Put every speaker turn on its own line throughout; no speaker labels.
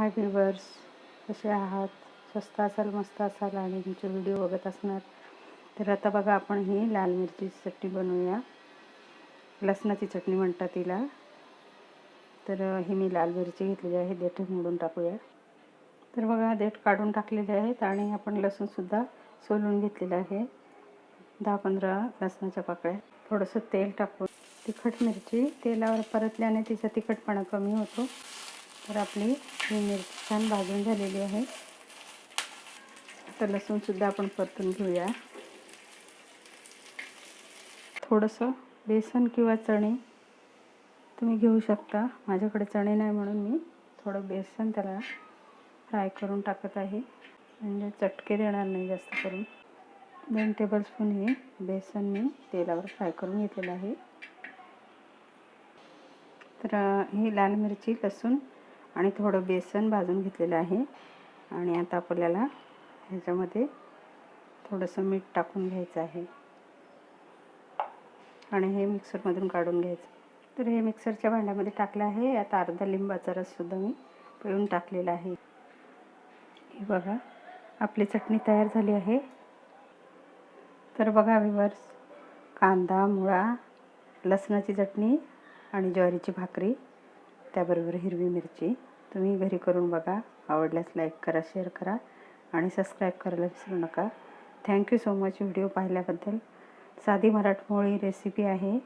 हाय viewers कसे आहात? स्वस्त असाल मस्त असाल आणि तुमचे व्हिडिओ बघत असणार तर आता बघा आपण ही लाल मिरचीची चटणी बनवूया. लसणाची चटणी म्हणतात तिला. तर ही मी लाल मिरची घेतलेली आहे देठ मोडून टाकूया. तर बघा देठ काढून टाकलेले आहेत आणि आपण लसूणसुद्धा सोलून घेतलेलं आहे. दहा पंधरा लसणाच्या पाकळ्या. थोडंसं तेल टाकून तिखट मिरची तेलावर परतल्याने तिचा तिखटपणा कमी होतो. तर आपली ही मिरची छान भाजून झालेली आहे. आता लसूणसुद्धा आपण परतून घेऊया. थोडंसं बेसन किंवा चणे तुम्ही घेऊ शकता. माझ्याकडे चणे नाही म्हणून मी थोडं बेसन त्याला फ्राय करून टाकत आहे. म्हणजे चटके देणार नाही जास्त करून. दोन टेबलस्पून हे बेसन मी तेलावर फ्राय करून घेतलेलं आहे. तर ही लाल मिरची लसूण आणि थोडं बेसन भाजून घेतलेलं आहे. आणि आता आपल्याला ह्याच्यामध्ये थोडंसं मीठ टाकून घ्यायचं आहे. आणि हे मिक्सरमधून काढून घ्यायचं. तर हे मिक्सरच्या भांड्यामध्ये टाकलं आहे. आता अर्धा लिंबाचा रससुद्धा मी पिळून टाकलेला आहे. हे बघा आपली चटणी तयार झाली आहे. तर बघा विवर्स कांदा मुळा लसणाची चटणी आणि ज्वारीची भाकरी. त्याबरोबर हिरवी मिरची. तुम्ही घरी करून बघा. आवडल्यास लाईक करा शेअर करा आणि सबस्क्राईब करायला विसरू नका. थँक्यू सो मच व्हिडिओ पाहिल्याबद्दल. साधी मराठमोळी रेसिपी आहे.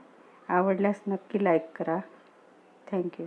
आवडल्यास नक्की लाईक करा. थँक्यू